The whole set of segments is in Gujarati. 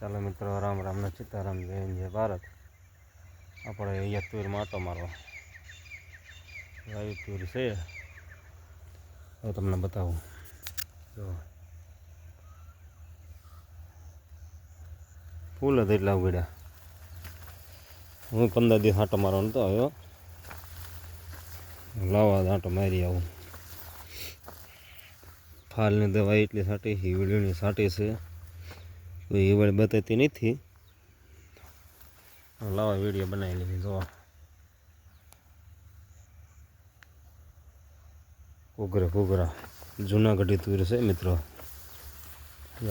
ચાલો મિત્રો, રામ રામના સીતારામ, જય જય ભારત. આપણે અહીંયા તુરમાં હતો મારો વાયુ તુર છે. હું તમને બતાવું. જો. ફૂલ હતા એટલા ઉગડ્યા. હું પંદર દિવસ આટો મારો નતો આવ્યો લાવવા આંટો મારી આવું. ફાલની દવા એટલી સાટી હીવડીની સાટી છે. કોઈ વળી બતાતી નથી. લાવા વીડિયો બનાવી લીધી જોવા ઘૂઘરે ઘોઘરા જૂનાગઢી તુર છે મિત્રો.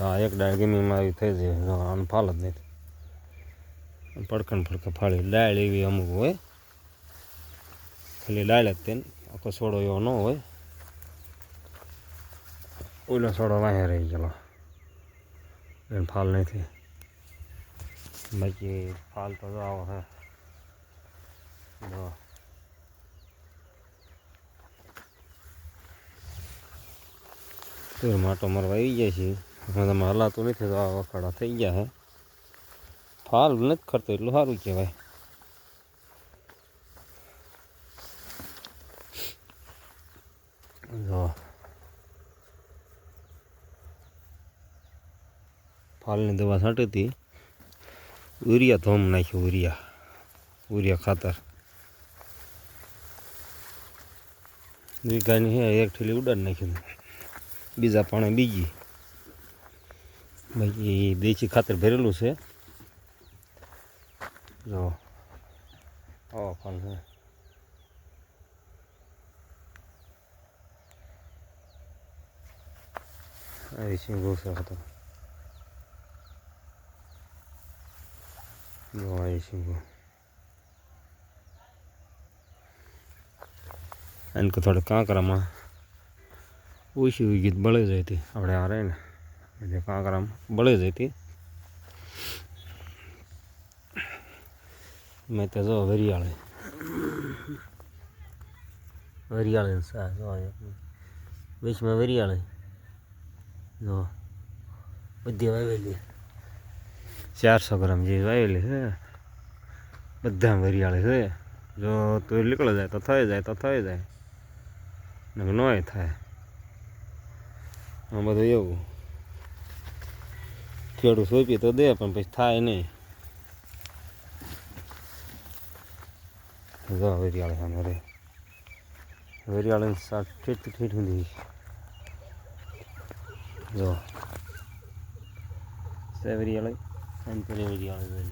આ એક ડાળ ગમીમાં આવી થઈ જાય આને ફાલ જ નથી. પડખણ પડખા ફાળી. ડાળ એવી અમુક હોય. ખાલી ડાળ જ તેને. આખો છોડો એવો ન હોય. ઓલો છોડો વાંહે રહી ગયેલો. ફાલ નથી. બાકી ફાલ તો આવો હે. જો. તુર માટો મારવા આવી ગયા છે. હવે તમે હલાતું નથી, તો આ વખાડા થઈ ગયા હે. ફાલ નથી ખરતો, એટલું સારું કહેવાય જો ફાલની દવા છાંટી હતી. ઉરિયા ધોમ નાખ્યું ઉરિયા ઉરિયા ખાતર. વીઘાની હે, એક ઠેલી ઉડાડ નાખ્યું બીજા પાણે બીજી. બાકી દેશી ખાતર ભરેલું છે. જો. આવો ફાલ છે આવી સિંગો છે ખાતર. જો આવી સિંગો એને કે થોડે કાંકરામાં ઓછી ઉગી બળી જાય હતી. આપણે આ રહે ને એટલે કાંકરામાં બળી જાય હતી. મેં તો જો વરિયાળે. વરિયાળે સા જો બીચમાં વરિયાળે. જો બધી વાવેલી. ચારસો ગ્રામ જેવી વાવેલી છે. બધા વરિયાળી છે. જો તું નીકળી જાય, તો થઈ જાય, તો થઈ જાય. નોય થાય. આ બધું એવું. ખેડૂત સોંપી તો દે, પણ પછી થાય નહીં. જો વરિયાળી સામે રે વરિયાળી શાક ઠીઠ ઠીઠ સુધી જો. સે વરિયાળે અંતરે વરિયાળે જોઈ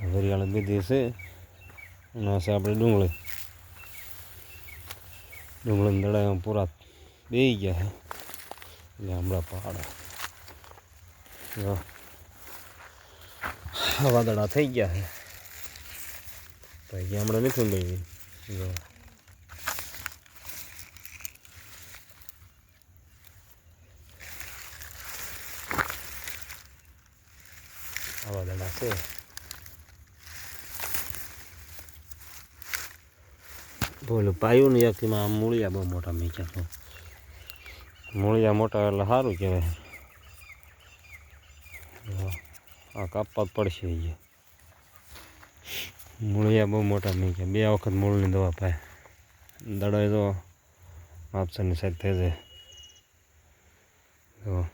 જો વરિયાળે બીધી છે એના છે આપણે ડુંગળી. ડુંગળીના દડાયા પૂરા બે ગયા છે. એટલે હમણાં પહાડ વાદળા થઈ ગયા છે. પછી હમણાં નથી બેસી જો આ વાદળા છે બોલો પાયું ને એકમાં આમ મૂળિયા બહુ મોટા મેક્યા તો મૂળિયા મોટા એટલે સારું કહેવાય. આ કાપવા પડશે એ મૂળિયા બહુ મોટા મેક્યા બે વખત મૂળની દવા પાય. દડાઈ તો માપસરની સાઈડ થઈ જાય. જો.